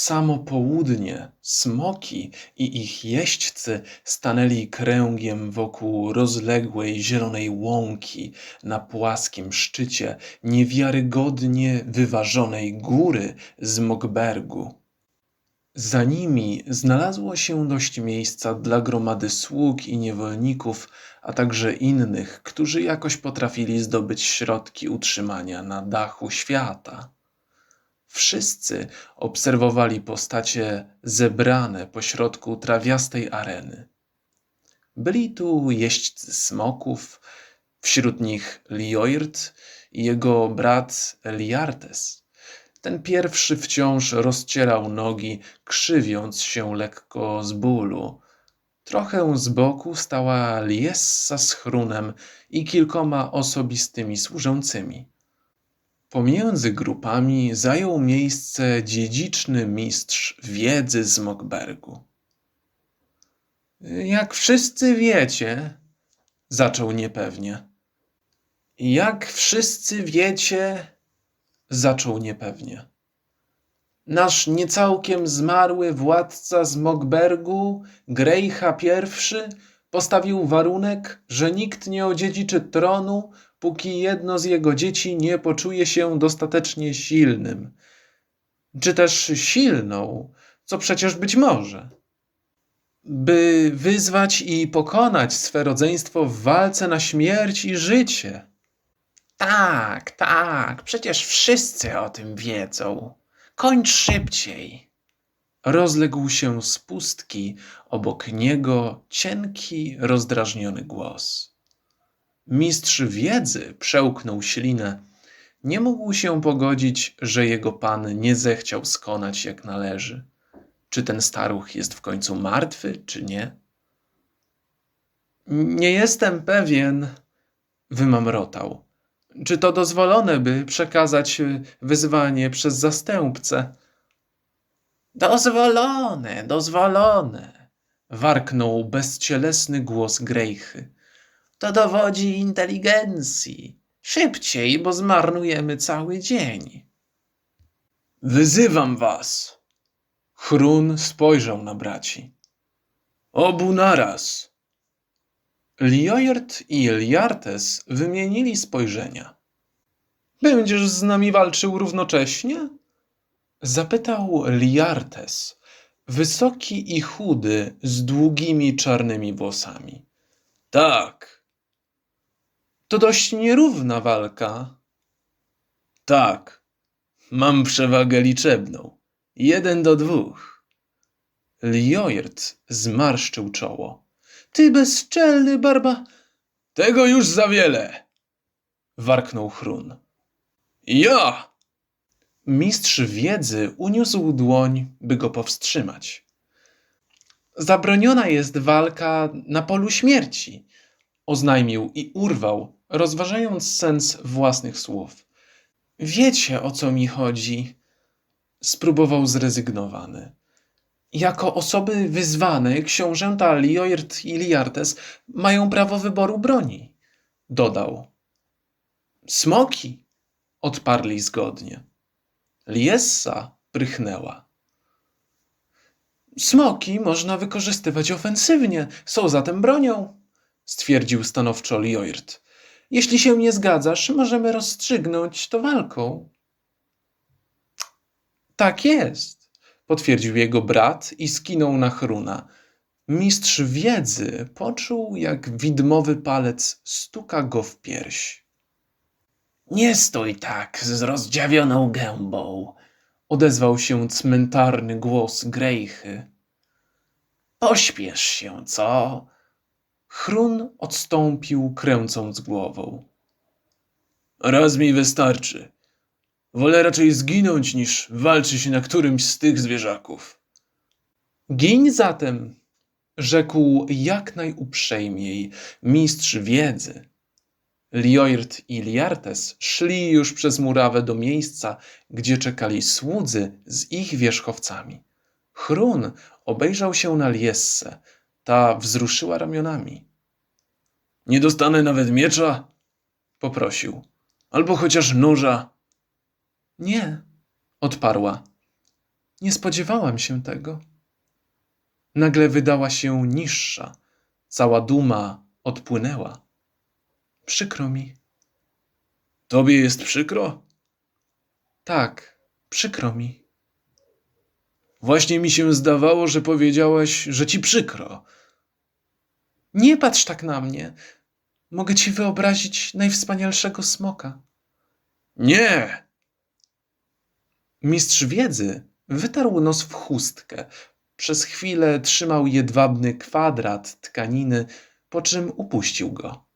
samo południe smoki i ich jeźdźcy stanęli kręgiem wokół rozległej zielonej łąki na płaskim szczycie niewiarygodnie wyważonej góry z Mogbergu. Za nimi znalazło się dość miejsca dla gromady sług i niewolników, a także innych, którzy jakoś potrafili zdobyć środki utrzymania na dachu świata. Wszyscy obserwowali postacie zebrane pośrodku trawiastej areny. Byli tu jeźdźcy smoków, wśród nich Lioirt i jego brat Eliartes. Ten pierwszy wciąż rozcierał nogi, krzywiąc się lekko z bólu. Trochę z boku stała Liessa z chrunem i kilkoma osobistymi służącymi. Pomiędzy grupami zajął miejsce dziedziczny mistrz wiedzy z Mogbergu. Jak wszyscy wiecie, zaczął niepewnie. Jak wszyscy wiecie, zaczął niepewnie. Nasz niecałkiem zmarły władca z Mogbergu, Grejcha I, postawił warunek, że nikt nie odziedziczy tronu, póki jedno z jego dzieci nie poczuje się dostatecznie silnym. Czy też silną, co przecież być może. By wyzwać i pokonać swe rodzeństwo w walce na śmierć i życie. Tak, tak, przecież wszyscy o tym wiedzą. Kończ szybciej. Rozległ się z pustki obok niego cienki, rozdrażniony głos. Mistrz wiedzy przełknął ślinę. Nie mógł się pogodzić, że jego pan nie zechciał skonać jak należy. Czy ten staruch jest w końcu martwy, czy nie? Nie jestem pewien, wymamrotał. Czy to dozwolone, by przekazać wyzwanie przez zastępcę? Dozwolone, dozwolone, warknął bezcielesny głos Grejchy. To dowodzi inteligencji. Szybciej, bo zmarnujemy cały dzień. Wyzywam was. Chrun spojrzał na braci. Obu naraz. Liojert i Eliartes wymienili spojrzenia. Będziesz z nami walczył równocześnie? Zapytał Liartes, wysoki i chudy, z długimi czarnymi włosami. Tak. To dość nierówna walka. Tak. Mam przewagę liczebną. Jeden do dwóch. Liojert zmarszczył czoło. Ty bezczelny barba... Tego już za wiele! Warknął Chrun. Ja! Mistrz wiedzy uniósł dłoń, by go powstrzymać. Zabroniona jest walka na polu śmierci, oznajmił i urwał, rozważając sens własnych słów. Wiecie, o co mi chodzi. Spróbował zrezygnowany. Jako osoby wyzwane, książęta Lioirt i Liartes mają prawo wyboru broni, dodał. Smoki, odparli zgodnie. Liessa prychnęła. Smoki można wykorzystywać ofensywnie, są zatem bronią, stwierdził stanowczo Lioirt. Jeśli się nie zgadzasz, możemy rozstrzygnąć to walką. Tak jest, potwierdził jego brat i skinął na chruna. Mistrz wiedzy poczuł, jak widmowy palec stuka go w pierś. Nie stój tak z rozdziawioną gębą, odezwał się cmentarny głos Grejchy. Pośpiesz się, co? Chrun odstąpił, kręcąc głową. Raz mi wystarczy. Wolę raczej zginąć, niż walczyć na którymś z tych zwierzaków. Giń zatem, rzekł jak najuprzejmiej mistrz wiedzy. Lioirt i Liartes szli już przez murawę do miejsca, gdzie czekali słudzy z ich wierzchowcami. Chrun obejrzał się na Liessę. Ta wzruszyła ramionami. Nie dostanę nawet miecza? Poprosił. Albo chociaż noża. Nie, odparła. Nie spodziewałam się tego. Nagle wydała się niższa. Cała duma odpłynęła. Przykro mi. Tobie jest przykro? Tak, przykro mi. Właśnie mi się zdawało, że powiedziałaś, że ci przykro. Nie patrz tak na mnie. Mogę ci wyobrazić najwspanialszego smoka. Nie! Mistrz wiedzy wytarł nos w chustkę. Przez chwilę trzymał jedwabny kwadrat tkaniny, po czym upuścił go.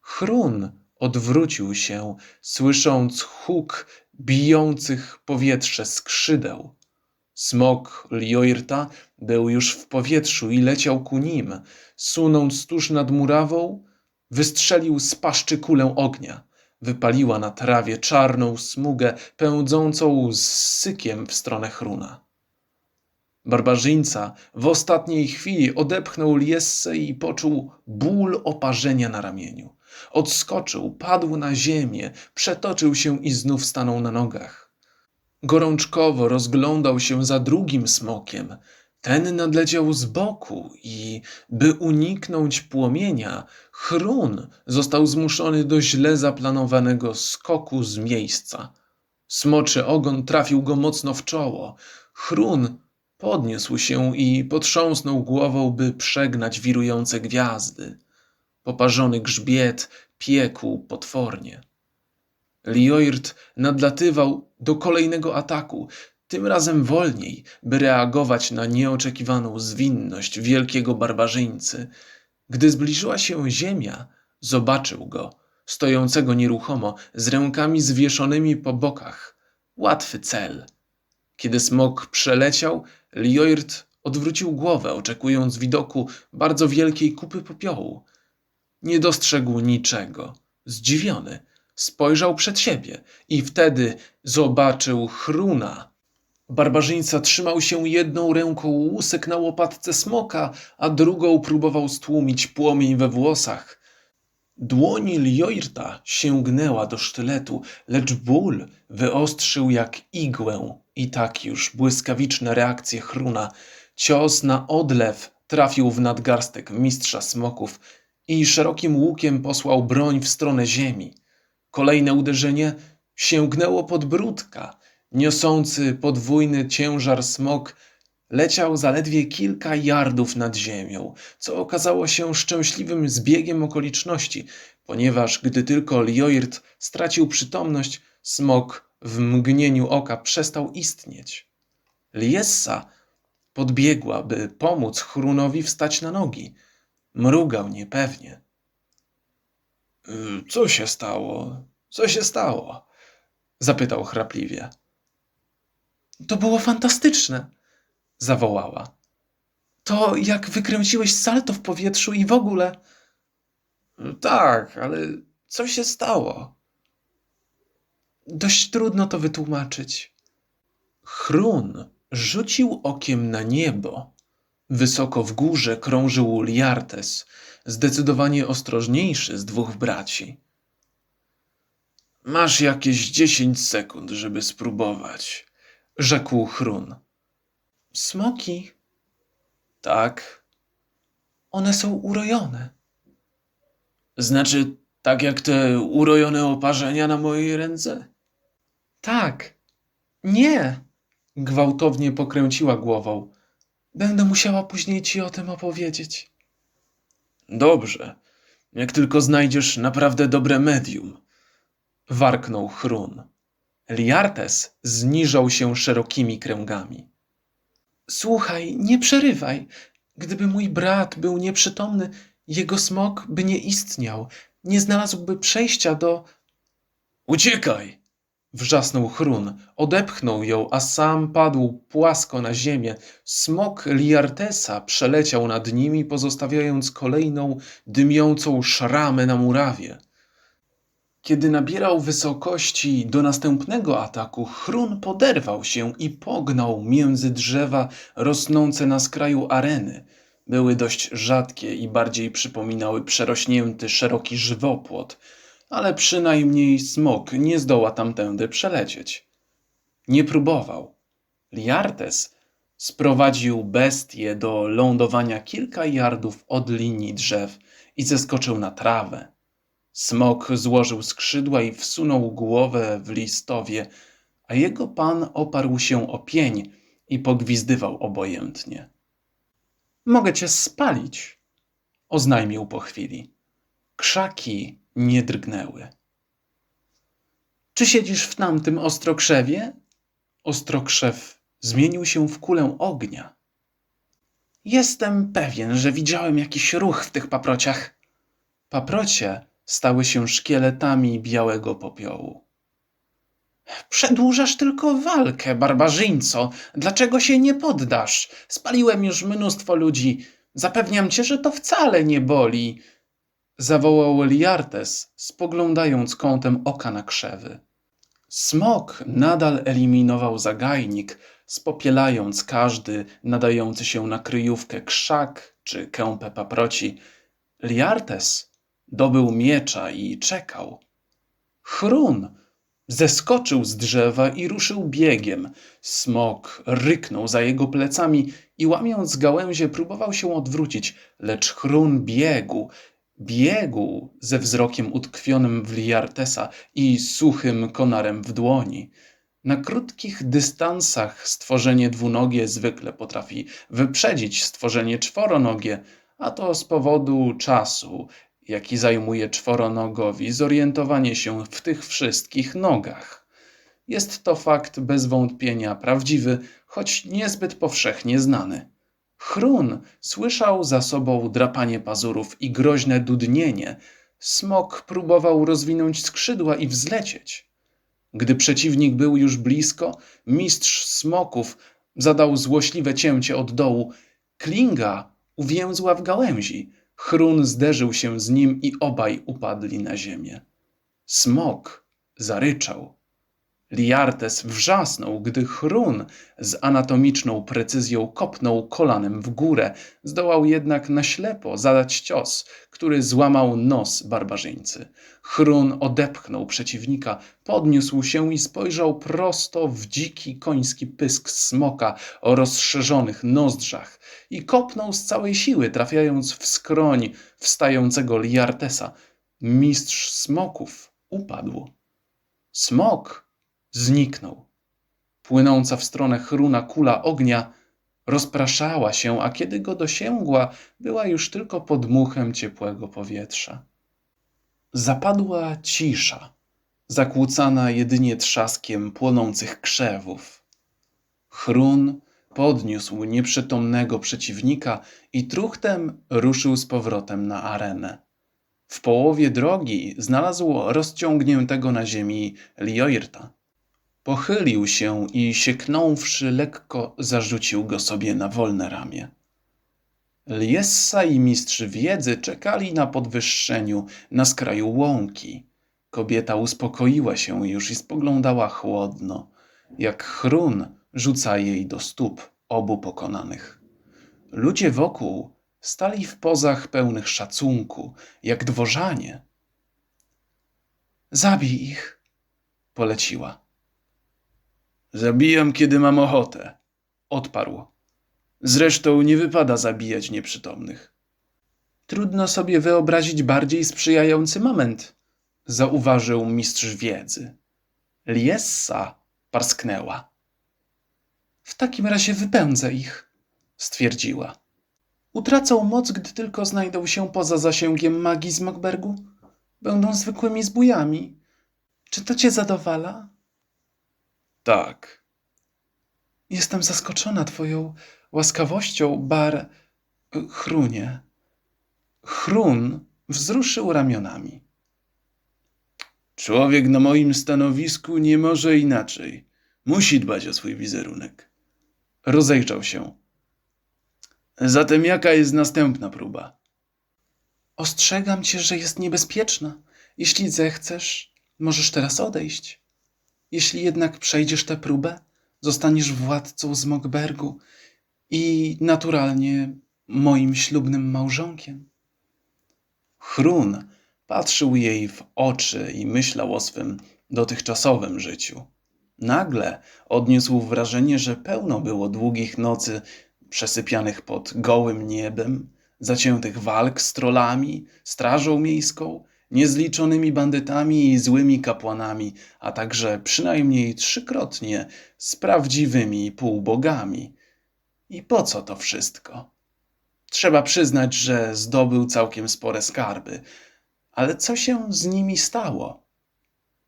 Chrun odwrócił się, słysząc huk bijących powietrze skrzydeł. Smok Lioirta był już w powietrzu i leciał ku nim. Sunąc tuż nad murawą, wystrzelił z paszczy kulę ognia. Wypaliła na trawie czarną smugę pędzącą z sykiem w stronę Hruna. Barbarzyńca w ostatniej chwili odepchnął Liessę i poczuł ból oparzenia na ramieniu. Odskoczył, padł na ziemię, przetoczył się i znów stanął na nogach. Gorączkowo rozglądał się za drugim smokiem. Ten nadleciał z boku i, by uniknąć płomienia, Chrun został zmuszony do źle zaplanowanego skoku z miejsca. Smoczy ogon trafił go mocno w czoło. Chrun podniósł się i potrząsnął głową, by przegnać wirujące gwiazdy. Poparzony grzbiet piekł potwornie. Lioirt nadlatywał do kolejnego ataku, tym razem wolniej, by reagować na nieoczekiwaną zwinność wielkiego barbarzyńcy. Gdy zbliżyła się ziemia, zobaczył go, stojącego nieruchomo, z rękami zwieszonymi po bokach. Łatwy cel. Kiedy smok przeleciał, Lioirt odwrócił głowę, oczekując widoku bardzo wielkiej kupy popiołu. Nie dostrzegł niczego. Zdziwiony, spojrzał przed siebie i wtedy zobaczył Chruna. Barbarzyńca trzymał się jedną ręką łusek na łopatce smoka, a drugą próbował stłumić płomień we włosach. Dłoń Lioirta sięgnęła do sztyletu, lecz ból wyostrzył jak igłę i tak już błyskawiczne reakcje Hruna. Cios na odlew trafił w nadgarstek mistrza smoków i szerokim łukiem posłał broń w stronę ziemi. Kolejne uderzenie sięgnęło pod brudka. Niosący podwójny ciężar smok leciał zaledwie kilka yardów nad ziemią, co okazało się szczęśliwym zbiegiem okoliczności, ponieważ gdy tylko Lioirt stracił przytomność, smok w mgnieniu oka przestał istnieć. Liessa podbiegła, by pomóc Chrunowi wstać na nogi. Mrugał niepewnie. "Y, Co się stało? Co się stało? Zapytał chrapliwie. To było fantastyczne, zawołała. To jak wykręciłeś salto w powietrzu i w ogóle. Tak, ale co się stało? Dość trudno to wytłumaczyć. Chrun rzucił okiem na niebo. Wysoko w górze krążył Liartes, zdecydowanie ostrożniejszy z dwóch braci. Masz jakieś dziesięć sekund, żeby spróbować, rzekł Chrun. Smoki? Tak. One są urojone. Znaczy, tak jak te urojone oparzenia na mojej ręce? Tak. Nie. Gwałtownie pokręciła głową. Będę musiała później ci o tym opowiedzieć. Dobrze. Jak tylko znajdziesz naprawdę dobre medium. Warknął Chrun. Liartes zniżał się szerokimi kręgami. Słuchaj, nie przerywaj. Gdyby mój brat był nieprzytomny, jego smok by nie istniał. Nie znalazłby przejścia do. Uciekaj! Wrzasnął Chrun, odepchnął ją, a sam padł płasko na ziemię. Smok Liartesa przeleciał nad nimi, pozostawiając kolejną, dymiącą szramę na murawie. Kiedy nabierał wysokości do następnego ataku, Chrun poderwał się i pognał między drzewa rosnące na skraju areny. Były dość rzadkie i bardziej przypominały przerośnięty, szeroki żywopłot, ale przynajmniej smok nie zdoła tamtędy przelecieć. Nie próbował. Liartes sprowadził bestię do lądowania kilka yardów od linii drzew i zeskoczył na trawę. Smok złożył skrzydła i wsunął głowę w listowie, a jego pan oparł się o pień i pogwizdywał obojętnie. Mogę cię spalić, oznajmił po chwili. Krzaki nie drgnęły. Czy siedzisz w tamtym ostrokrzewie? Ostrokrzew zmienił się w kulę ognia. Jestem pewien, że widziałem jakiś ruch w tych paprociach. Paprocie stały się szkieletami białego popiołu. Przedłużasz tylko walkę, barbarzyńco. Dlaczego się nie poddasz? Spaliłem już mnóstwo ludzi. Zapewniam cię, że to wcale nie boli. Zawołał Liartes, spoglądając kątem oka na krzewy. Smok nadal eliminował zagajnik, spopielając każdy nadający się na kryjówkę krzak czy kępę paproci. Liartes dobył miecza i czekał. Chrun zeskoczył z drzewa i ruszył biegiem. Smok ryknął za jego plecami i łamiąc gałęzie próbował się odwrócić, lecz chrun biegł, biegł ze wzrokiem utkwionym w Liartesa i suchym konarem w dłoni. Na krótkich dystansach stworzenie dwunogie zwykle potrafi wyprzedzić stworzenie czworonogie, a to z powodu czasu, jaki zajmuje czworonogowi zorientowanie się w tych wszystkich nogach. Jest to fakt bez wątpienia prawdziwy, choć niezbyt powszechnie znany. Chrun słyszał za sobą drapanie pazurów i groźne dudnienie. Smok próbował rozwinąć skrzydła i wzlecieć. Gdy przeciwnik był już blisko, mistrz smoków zadał złośliwe cięcie od dołu. Klinga uwięzła w gałęzi. Chrun zderzył się z nim i obaj upadli na ziemię. Smok zaryczał. Liartes wrzasnął, gdy Chrun z anatomiczną precyzją kopnął kolanem w górę. Zdołał jednak na ślepo zadać cios, który złamał nos barbarzyńcy. Chrun odepchnął przeciwnika, podniósł się i spojrzał prosto w dziki koński pysk smoka o rozszerzonych nozdrzach i kopnął z całej siły, trafiając w skroń wstającego Liartesa. Mistrz smoków upadł. Smok zniknął. Płynąca w stronę chruna kula ognia rozpraszała się, a kiedy go dosięgła, była już tylko podmuchem ciepłego powietrza. Zapadła cisza, zakłócana jedynie trzaskiem płonących krzewów. Chrun podniósł nieprzytomnego przeciwnika i truchtem ruszył z powrotem na arenę. W połowie drogi znalazł rozciągniętego na ziemi Lioirta. Pochylił się i sieknąwszy lekko zarzucił go sobie na wolne ramię. Liessa i mistrz wiedzy czekali na podwyższeniu na skraju łąki. Kobieta uspokoiła się już i spoglądała chłodno, jak chrun rzuca jej do stóp obu pokonanych. Ludzie wokół stali w pozach pełnych szacunku, jak dworzanie. Zabij ich, poleciła. Zabijam, kiedy mam ochotę, odparł. Zresztą nie wypada zabijać nieprzytomnych. Trudno sobie wyobrazić bardziej sprzyjający moment, zauważył mistrz wiedzy. Liessa parsknęła. W takim razie wypędzę ich, stwierdziła. Utracą moc, gdy tylko znajdą się poza zasięgiem magii z Mogbergu. Będą zwykłymi zbójami. Czy to cię zadowala? Tak. Jestem zaskoczona twoją łaskawością, bar... Chrunie. Chrun wzruszył ramionami. Człowiek na moim stanowisku nie może inaczej. Musi dbać o swój wizerunek. Rozejrzał się. Zatem jaka jest następna próba? Ostrzegam cię, że jest niebezpieczna. Jeśli zechcesz, możesz teraz odejść. Jeśli jednak przejdziesz tę próbę, zostaniesz władcą z Mogbergu i naturalnie moim ślubnym małżonkiem. Chrun patrzył jej w oczy i myślał o swym dotychczasowym życiu. Nagle odniósł wrażenie, że pełno było długich nocy przesypianych pod gołym niebem, zaciętych walk z trollami, strażą miejską, niezliczonymi bandytami i złymi kapłanami, a także przynajmniej trzykrotnie z prawdziwymi półbogami. I po co to wszystko? Trzeba przyznać, że zdobył całkiem spore skarby, ale co się z nimi stało?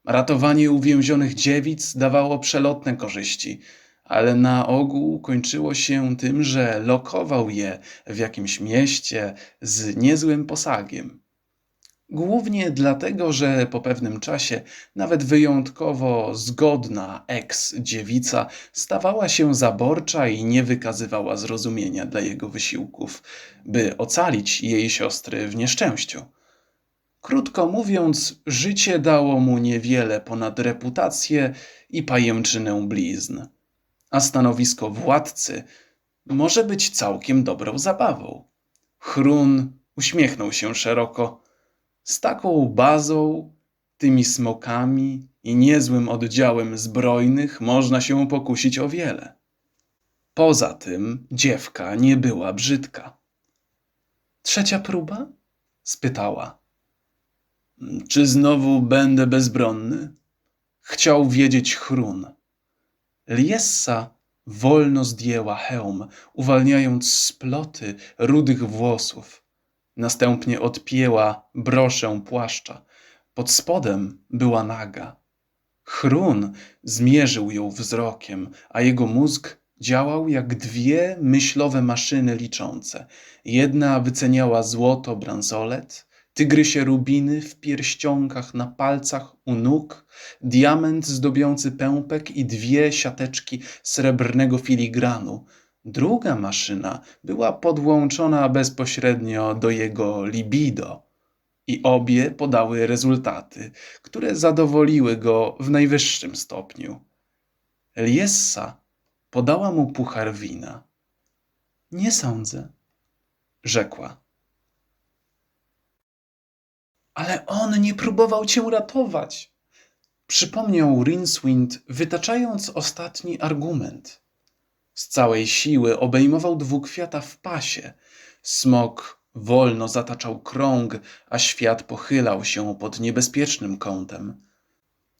Ratowanie uwięzionych dziewic dawało przelotne korzyści, ale na ogół kończyło się tym, że lokował je w jakimś mieście z niezłym posagiem. Głównie dlatego, że po pewnym czasie nawet wyjątkowo zgodna eks-dziewica stawała się zaborcza i nie wykazywała zrozumienia dla jego wysiłków, by ocalić jej siostry w nieszczęściu. Krótko mówiąc, życie dało mu niewiele ponad reputację i pajęczynę blizn, a stanowisko władcy może być całkiem dobrą zabawą. Chrun uśmiechnął się szeroko. Z taką bazą, tymi smokami i niezłym oddziałem zbrojnych można się pokusić o wiele. Poza tym dziewka nie była brzydka. Trzecia próba? spytała. Czy znowu będę bezbronny? Chciał wiedzieć Chrun. Liessa wolno zdjęła hełm, uwalniając sploty rudych włosów. Następnie odpięła broszę płaszcza. Pod spodem była naga. Chrun zmierzył ją wzrokiem, a jego mózg działał jak dwie myślowe maszyny liczące. Jedna wyceniała złoto bransolet, tygrysie rubiny w pierścionkach na palcach u nóg, diament zdobiący pępek i dwie siateczki srebrnego filigranu. Druga maszyna była podłączona bezpośrednio do jego libido i obie podały rezultaty, które zadowoliły go w najwyższym stopniu. Liessa podała mu puchar wina. Nie sądzę, rzekła. Ale on nie próbował cię ratować. Przypomniał Rincewind, wytaczając ostatni argument. Z całej siły obejmował dwukwiata w pasie. Smok wolno zataczał krąg, a świat pochylał się pod niebezpiecznym kątem.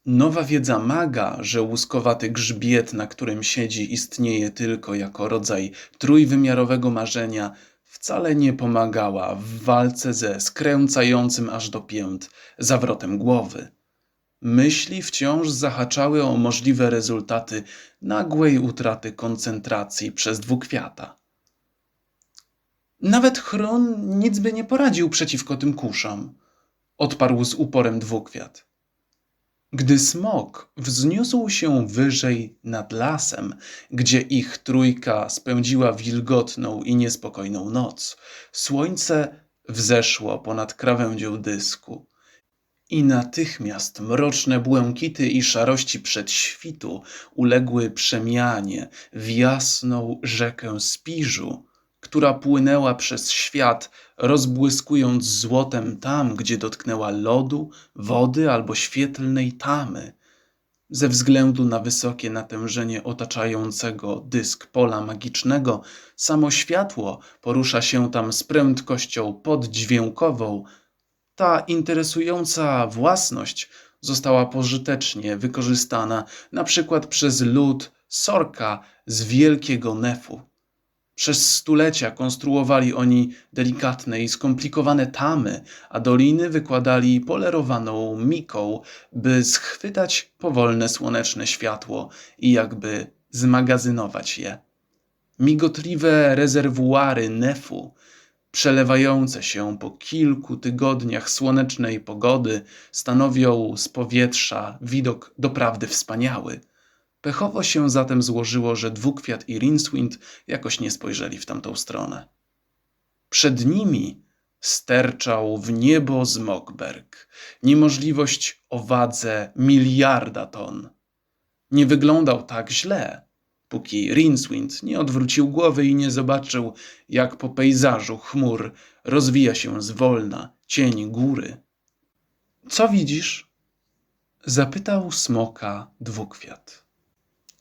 Nowa wiedza maga, że łuskowaty grzbiet, na którym siedzi, istnieje tylko jako rodzaj trójwymiarowego marzenia, wcale nie pomagała w walce ze skręcającym aż do pięt zawrotem głowy. Myśli wciąż zahaczały o możliwe rezultaty nagłej utraty koncentracji przez dwukwiata. Nawet Chron nic by nie poradził przeciwko tym kuszom, odparł z uporem dwukwiat. Gdy smok wzniósł się wyżej nad lasem, gdzie ich trójka spędziła wilgotną i niespokojną noc, słońce wzeszło ponad krawędzią dysku. I natychmiast mroczne błękity i szarości przedświtu uległy przemianie w jasną rzekę Spiżu, która płynęła przez świat, rozbłyskując złotem tam, gdzie dotknęła lodu, wody albo świetlnej tamy. Ze względu na wysokie natężenie otaczającego dysk pola magicznego, samo światło porusza się tam z prędkością poddźwiękową. Ta interesująca własność została pożytecznie wykorzystana na przykład przez lud Sorka z Wielkiego Nefu. Przez stulecia konstruowali oni delikatne i skomplikowane tamy, a doliny wykładali polerowaną miką, by schwytać powolne słoneczne światło i jakby zmagazynować je. Migotliwe rezerwuary nefu, przelewające się po kilku tygodniach słonecznej pogody, stanowią z powietrza widok doprawdy wspaniały – Pechowo się zatem złożyło, że Dwukwiat i Rincewind jakoś nie spojrzeli w tamtą stronę. Przed nimi sterczał w niebo Smokberg, niemożliwość o wadze miliarda ton. Nie wyglądał tak źle, póki Rincewind nie odwrócił głowy i nie zobaczył, jak po pejzażu chmur rozwija się zwolna cień góry. Co widzisz? Zapytał smoka dwukwiat.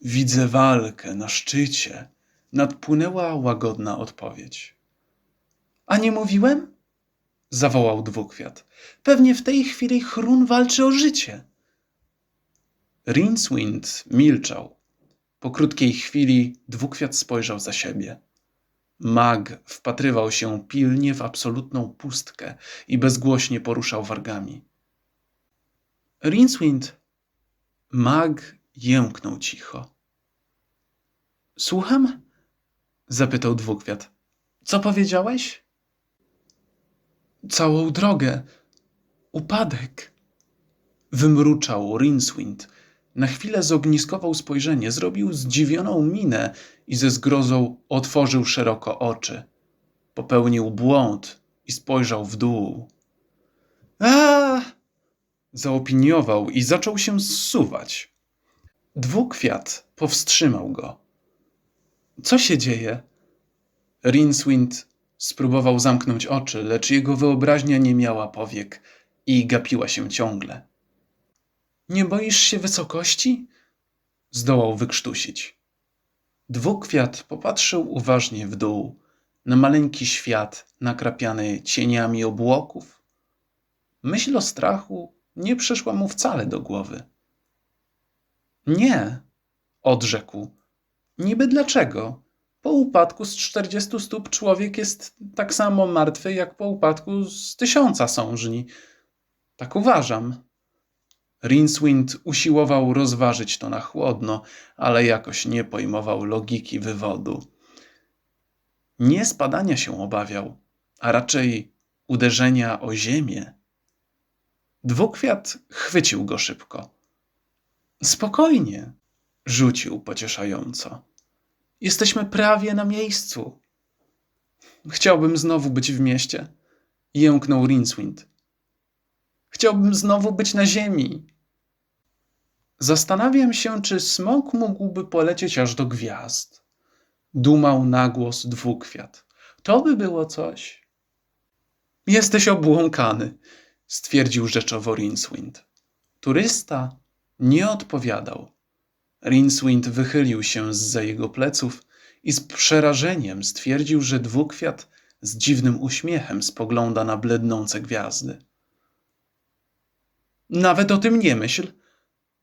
Widzę walkę na szczycie. Nadpłynęła łagodna odpowiedź. A nie mówiłem? zawołał dwukwiat. Pewnie w tej chwili Chrun walczy o życie. Rincewind milczał. Po krótkiej chwili dwukwiat spojrzał za siebie. Mag wpatrywał się pilnie w absolutną pustkę i bezgłośnie poruszał wargami. Rincewind. Mag jęknął cicho. Słucham? zapytał dwukwiat. Co powiedziałeś? Całą drogę. Upadek. Wymruczał Rincewind. Na chwilę zogniskował spojrzenie, zrobił zdziwioną minę i ze zgrozą otworzył szeroko oczy. Popełnił błąd i spojrzał w dół. A! Zaopiniował i zaczął się zsuwać. Dwukwiat powstrzymał go. Co się dzieje? Rincewind spróbował zamknąć oczy, lecz jego wyobraźnia nie miała powiek i gapiła się ciągle. Nie boisz się wysokości? Zdołał wykrztusić. Dwukwiat popatrzył uważnie w dół, na maleńki świat nakrapiany cieniami obłoków. Myśl o strachu nie przyszła mu wcale do głowy. Nie, odrzekł. Niby dlaczego? Po upadku z 40 stóp człowiek jest tak samo martwy, jak po upadku z tysiąca sążni. Tak uważam. Rincewind usiłował rozważyć to na chłodno, ale jakoś nie pojmował logiki wywodu. Nie spadania się obawiał, a raczej uderzenia o ziemię. Dwukwiat chwycił go szybko. Spokojnie, rzucił pocieszająco. Jesteśmy prawie na miejscu. Chciałbym znowu być w mieście, jęknął Rincewind. Chciałbym znowu być na ziemi. Zastanawiam się, czy smok mógłby polecieć aż do gwiazd. Dumał na głos dwukwiat. To by było coś. Jesteś obłąkany, stwierdził rzeczowo Rincewind. Turysta nie odpowiadał. Rincewind wychylił się z jego pleców i z przerażeniem stwierdził, że dwukwiat z dziwnym uśmiechem spogląda na blednące gwiazdy. Nawet o tym nie myśl,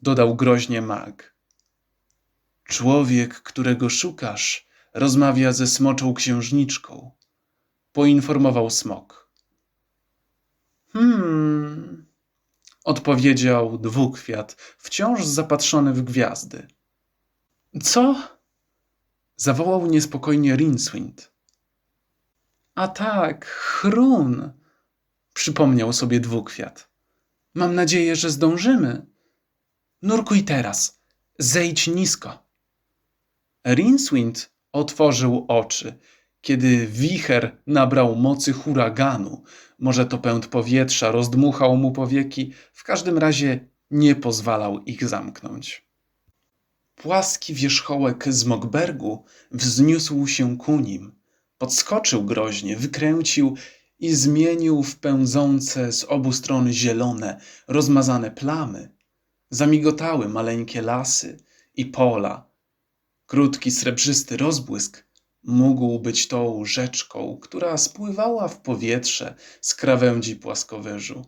dodał groźnie mag. Człowiek, którego szukasz, rozmawia ze smoczą księżniczką, poinformował smok. Hmm, odpowiedział dwukwiat, wciąż zapatrzony w gwiazdy. Co? zawołał niespokojnie Rincewind. A tak, chrun, przypomniał sobie dwukwiat. Mam nadzieję, że zdążymy. Nurkuj teraz, zejdź nisko. Rincewind otworzył oczy, kiedy wicher nabrał mocy huraganu. Może to pęd powietrza rozdmuchał mu powieki, w każdym razie nie pozwalał ich zamknąć. Płaski wierzchołek z Mogbergu wzniósł się ku nim. Podskoczył groźnie, wykręcił i zmienił w pędzące z obu stron zielone, rozmazane plamy. Zamigotały maleńkie lasy i pola. Krótki srebrzysty rozbłysk mógł być tą rzeczką, która spływała w powietrze z krawędzi płaskowyżu.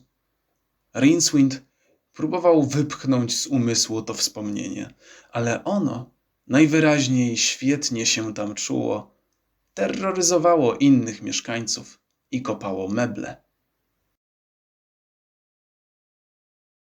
Rincewind próbował wypchnąć z umysłu to wspomnienie, ale ono najwyraźniej świetnie się tam czuło, terroryzowało innych mieszkańców i kopało meble.